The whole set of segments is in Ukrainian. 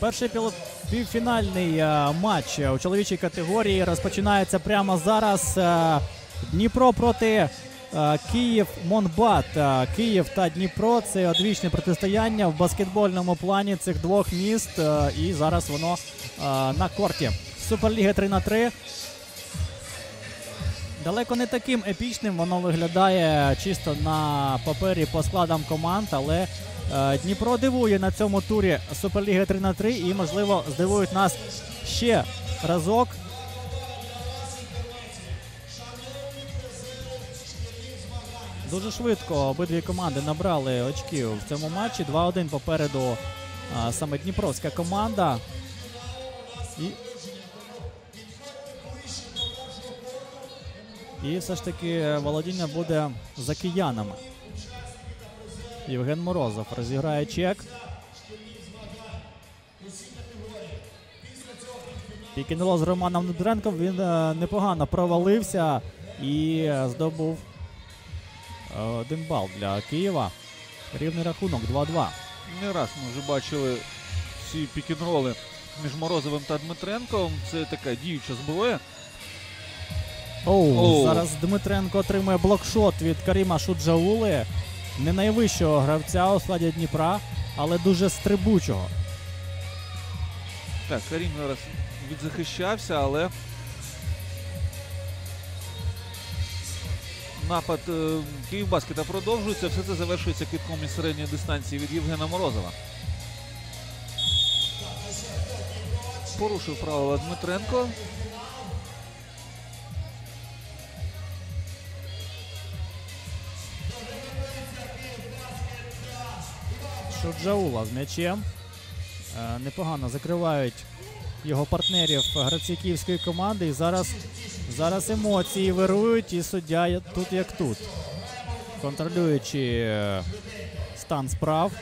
Перший півфінальний е, матч у чоловічій категорії розпочинається прямо зараз. Е, Дніпро проти е, Київ Монбат. Київ та Дніпро це одвічне протистояння в баскетбольному плані цих двох міст. І зараз воно на корті. Суперліги 3 на 3 Далеко не таким епічним воно виглядає чисто на папері по складам команд, але Дніпро дивує на цьому турі Суперліги 3 на 3 і, можливо, здивують нас ще разок. Дуже швидко обидві команди набрали очків в цьому матчі. 2-1 попереду а, саме Дніпровська команда. І І все ж таки володіння буде за киянами. Євген Морозов розіграє чек. Пікінело з Романом Недренком він е, непогано провалився і здобув е, один бал для Києва. Рівний рахунок 2-2. Не раз ми вже бачили ці пікінроли між Морозовим та Дмитренком. Це така діюча зброя. Оу, Оу. зараз Дмитренко отримує блокшот від Каріма Шуджаули. Не найвищого гравця у складі Дніпра, але дуже стрибучого. Так, Карім зараз відзахищався, але напад е, Київбаскета продовжується. Все це завершується китком із середньої дистанції від Євгена Морозова. Порушив правила Дмитренко. Шуджаула з м'ячем. Е, Непогано закривають його партнерів гравці київської команди. І зараз, зараз емоції вирують, і суддя тут як тут. Контролюючи е, стан справ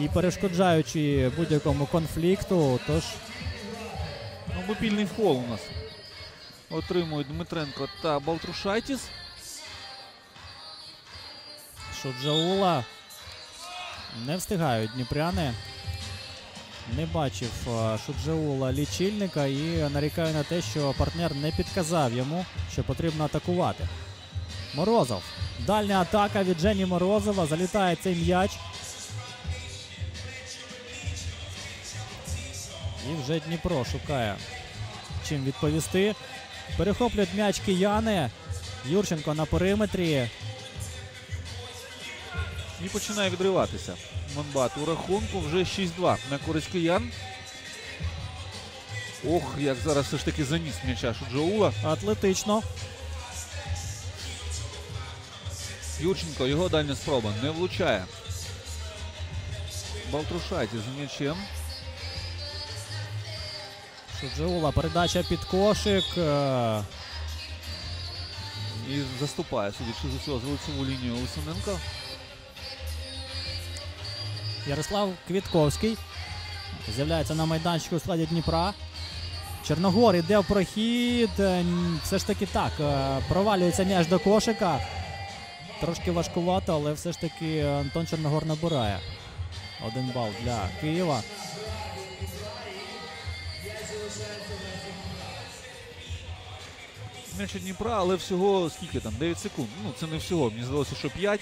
і перешкоджаючи будь-якому конфлікту. Тож Ну, мобільний фол у нас. Отримують Дмитренко та Балтрушайтіс. Шуджаула не встигають дніпряни. Не бачив е, Шуджаула лічильника і нарікає на те, що партнер не підказав йому, що потрібно атакувати. Морозов. Дальня атака від Жені Морозова. Залітає цей м'яч. І вже Дніпро шукає чим відповісти. Перехоплюють м'яч кияни. Юрченко на периметрі. І починає відриватися. Монбат у рахунку вже 6-2 на користь киян. Ох, як зараз все ж таки заніс м'яча Шуджаула. Атлетично. Юрченко, його дальня спроба не влучає. Балтрушайті з м'ячем. Шуджаула, передача під кошик. Е, І заступає, судячи з усього, за лицеву лінію Лисиненко. Ярослав Квітковський. З'являється на майданчику у складі Дніпра. Чорногор іде в прохід. Е, Все ж таки так. е, Провалюється м'яч до кошика. Трошки важкувато, але все ж таки Антон Чорногор набирає. Один бал для Києва. М'яч Дніпра, але всього скільки там? 9 секунд. Ну, це не всього. Мені здалося, що 5.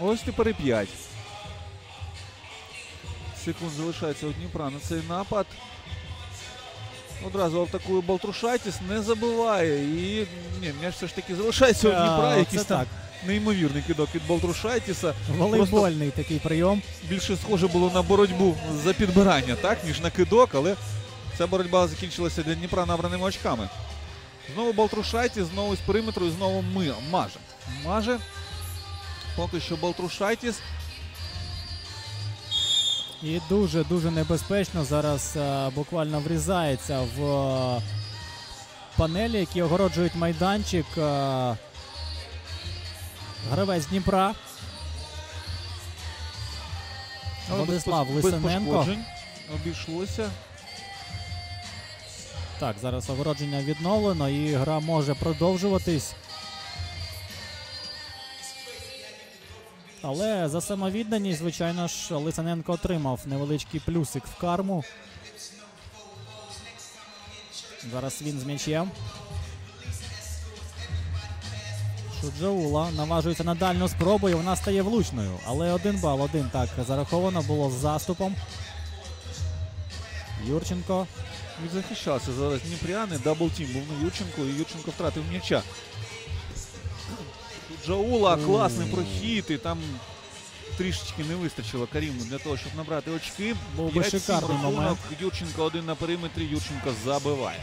Ось тепер і 5. Секунд залишається у Дніпра на цей напад. Одразу атакує Балтрушайтіс, не забиває. І ні, м'яч все ж таки залишається у Дніпра. Якийсь там так. неймовірний кидок від Балтрушайтіса. Волейбольний такий прийом. Більше схоже було на боротьбу за підбирання, так, ніж на кидок, але ця боротьба закінчилася для Дніпра набраними очками. Знову Балтрушайті, знову з периметру і знову ми маже. Маже. Поки що Балтрушайтіс. І дуже-дуже небезпечно зараз е, буквально врізається в е, панелі, які огороджують майданчик. е, гравець Дніпра. але Владислав без Лисиненко. Обійшлося. Так, зараз огородження відновлено і гра може продовжуватись. Але за самовідданість, звичайно ж, Лисаненко отримав невеличкий плюсик в карму. Зараз він з м'ячем. Шуджаула наважується на дальню спробу і вона стає влучною. Але один бал, один так зараховано було з заступом. Юрченко. Відзахищався зараз Дніпряни. Даблтім був на Юрченко, і Юрченко втратив м'яча. Тут Джаула, класний прохід, і там трішечки не вистачило Каріму для того, щоб набрати очки. Був би шикарний момент. Юрченко один на периметрі, Юрченко забиває.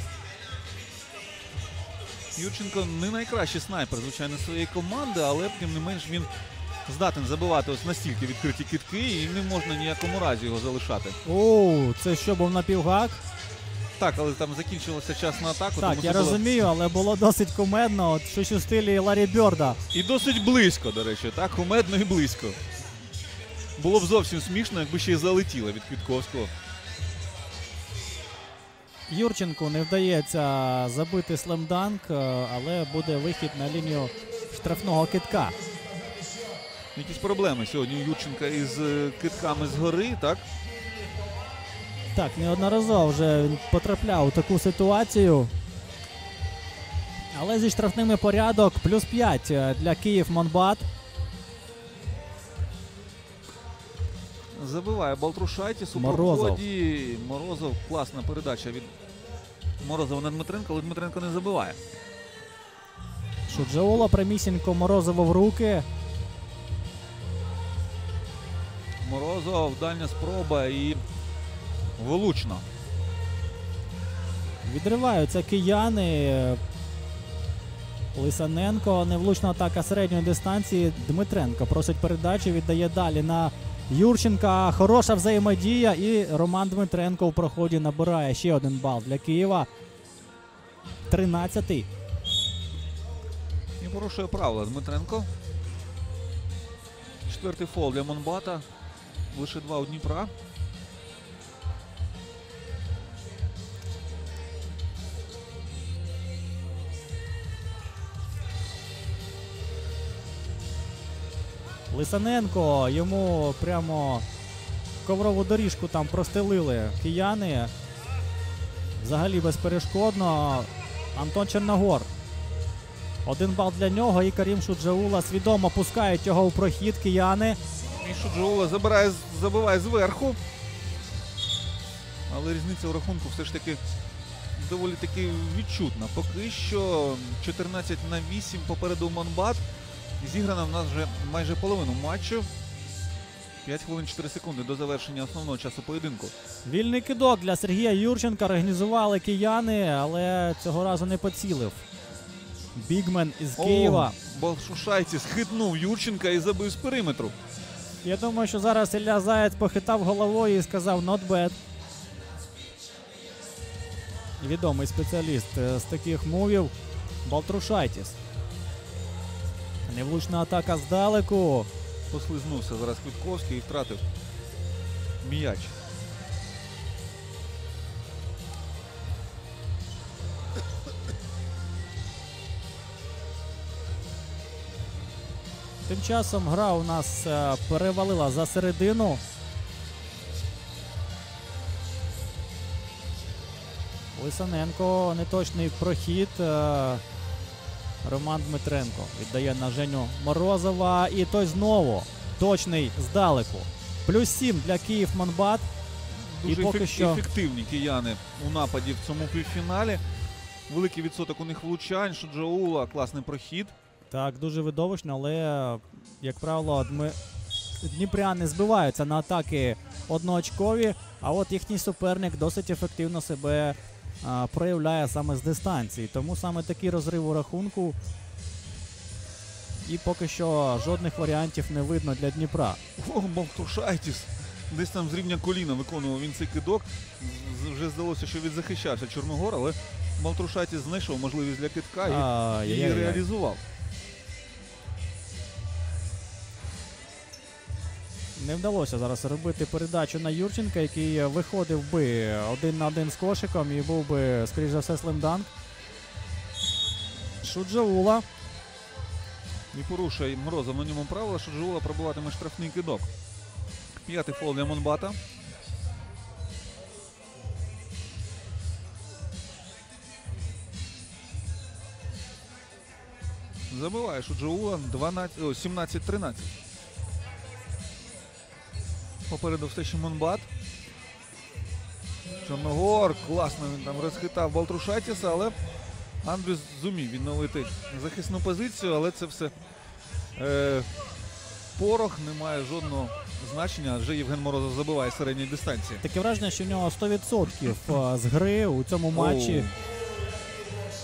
Юрченко не найкращий снайпер, звичайно, своєї команди, але тим не менш він здатен забивати ось настільки відкриті кітки, і не можна ніякому разі його залишати. Оу, це що був напівгак? Так, але там закінчився час на атаку. Так, тому я це було- розумію, але було досить кумедно. От щось у стилі Ларі Бьорда. І досить близько, до речі, так, кумедно і близько. Було б зовсім смішно, якби ще й залетіло від Квітковського. Юрченку не вдається забити слемданк, е, але буде вихід на лінію штрафного китка. Якісь проблеми сьогодні у Юрченка із е, китками згори, так? Так, неодноразово вже він потрапляв у таку ситуацію. Але зі штрафними порядок плюс 5 для Київ Монбат. Забиває Балтрушайтіс у Морозов. проході. Морозов, класна передача від Морозова на Дмитренка, але Дмитренко не забиває. Шуджаула прямісінько Морозово в руки. Морозов, дальня спроба і влучно. Відриваються кияни. Лисаненко, невлучна атака середньої дистанції. Дмитренко просить передачі, віддає далі на Юрченка. Хороша взаємодія. І Роман Дмитренко у проході набирає ще один бал для Києва. 13-й. І порушує правила Дмитренко. Четвертий фол для Монбата. Лише два у Дніпра. Лисаненко йому прямо коврову доріжку там простелили кияни. Взагалі безперешкодно. Антон Черногор. Один бал для нього і Карім Шуджаула свідомо пускають його у прохід кияни. І Шуджоула забирає, забиває зверху. Але різниця в рахунку все ж таки доволі таки відчутна. Поки що 14 на 8 попереду Монбат. Зіграна в нас вже майже половину матчу. 5 хвилин 4 секунди до завершення основного часу поєдинку. Вільний кидок для Сергія Юрченка організували кияни, але цього разу не поцілив. Бігмен із Києва. Балшушайці схитнув Юрченка і забив з периметру. Я думаю, що зараз Ілля Заєць похитав головою і сказав not bad. Відомий спеціаліст е, з таких мувів Балтрушайтіс. Невлучна атака здалеку. Послизнувся зараз Квітковський і втратив м'яч. Тим часом гра у нас е, перевалила за середину. Лисаненко, неточний прохід. Роман Дмитренко віддає на Женю Морозова. І той знову точний здалеку. Плюс 7 для Київ Монбат. Дуже І поки ефек- що- ефективні кияни у нападі в цьому півфіналі. Великий відсоток у них влучань. Шуджаула, класний прохід. Так, дуже видовищно, але, як правило, Дми... Дніпряни збиваються на атаки одноочкові, а от їхній суперник досить ефективно себе проявляє саме з дистанції. Тому саме такий розрив у рахунку. І поки що жодних варіантів не видно для Дніпра. О, Балтушайтіс. Десь там з рівня коліна виконував він цей кидок. Вже здалося, що відзахищався Чорногор, але Балтрушайтіс знайшов можливість для китка і її Ай-яй-яй. реалізував. Не вдалося зараз робити передачу на Юрченка, який виходив би один на один з кошиком і був би, скоріш за все, слимданк. Шуджаула. І порушує Морозов на ньому правила, що Джоула пробиватиме штрафний кидок. П'ятий фол для Монбата. Забиває Шуджаула 12, 17-13. Попереду все ще Монбат. Чорногор, класно він там розхитав Балтрушайтіса, але Андрюс зумів відновити захисну позицію, але це все е, порох, не має жодного значення, адже Євген Морозов забиває середньої дистанції. Таке враження, що в нього 100% з гри у цьому матчі.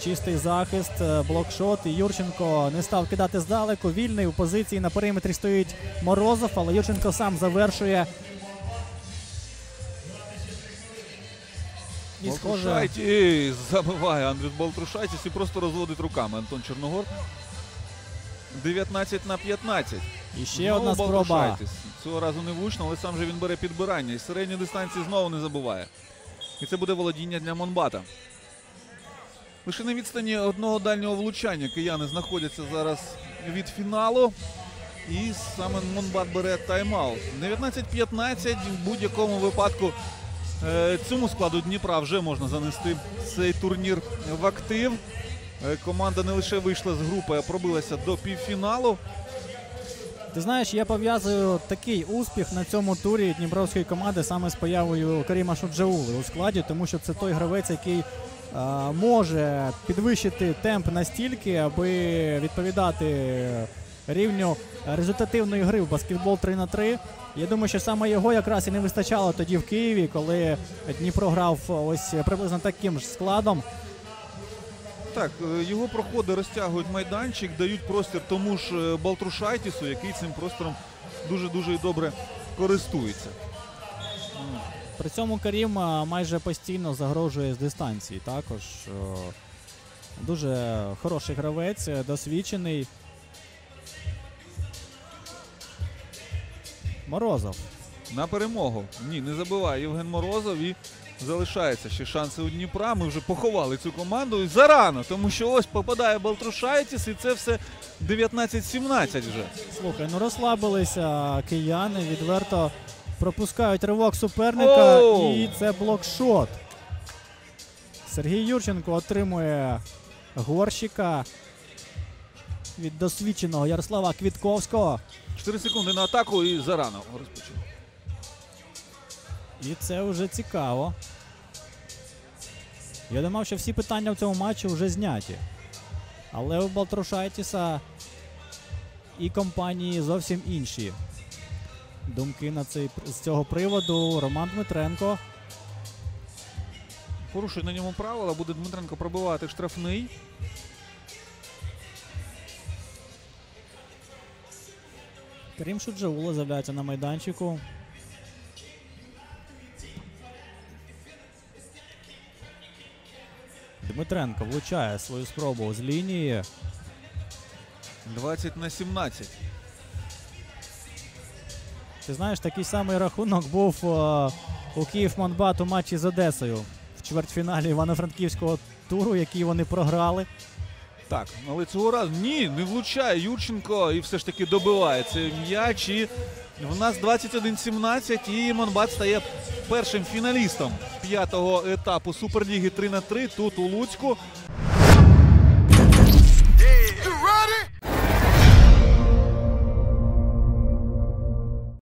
Чистий захист, е, блокшот. І Юрченко не став кидати здалеку. Вільний у позиції на периметрі стоїть Морозов, але Юрченко сам завершує. І схоже, забиває Андрюс Балтрушайтіс і просто розводить руками Антон Чорногор. 19 на 15. і ще Знову одна спроба. Цього разу не влучно, але сам же він бере підбирання. І з середньої дистанції знову не забуває. І це буде володіння для Монбата. Лише на відстані одного дальнього влучання кияни знаходяться зараз від фіналу. І саме Монбат бере тайм-аут. 19-15 в будь-якому випадку е, цьому складу Дніпра вже можна занести цей турнір в актив. Е, Команда не лише вийшла з групи, а пробилася до півфіналу. Ти знаєш, я пов'язую такий успіх на цьому турі дніпровської команди саме з появою Каріма Шуджаули у складі, тому що це той гравець, який може підвищити темп настільки, аби відповідати рівню результативної гри в баскетбол 3 на 3 Я думаю, що саме його якраз і не вистачало тоді в Києві, коли Дніпро грав ось приблизно таким ж складом. Так, е, його проходи розтягують майданчик, дають простір тому ж е, Балтрушайтісу, який цим простором дуже-дуже добре користується. При цьому Карім майже постійно загрожує з дистанції. Також дуже хороший гравець, е, досвідчений. Морозов. На перемогу. Ні, не забиває Євген Морозов і залишаються ще шанси у Дніпра. Ми вже поховали цю команду і зарано, тому що ось попадає Балтрушайтіс, і це все 19-17 вже. Слухай, ну розслабилися кияни, відверто пропускають ривок суперника, Оу! і це блокшот. Сергій Юрченко отримує горщика від досвідченого Ярослава Квітковського. 4 секунди на атаку і зарано розпочав. І це вже цікаво. Я думав, що всі питання в цьому матчі вже зняті. Але у Балтрушайтіса і компанії зовсім інші. Думки на цей, з цього приводу. Роман Дмитренко. Порушує на ньому правила, буде Дмитренко пробивати штрафний. Карім Шуджаула з'являється на майданчику. Дмитренко влучає свою спробу з лінії. 20 на 17. Ти знаєш, такий самий рахунок був е, у Київ Монбат у матчі з Одесою в чвертьфіналі Івано-Франківського туру, який вони програли. Так, але цього разу ні, не влучає Юрченко і все ж таки добиває цей м'яч. І в нас 21-17 і Монбат стає першим фіналістом п'ятого етапу Суперліги 3 на 3 тут у Луцьку.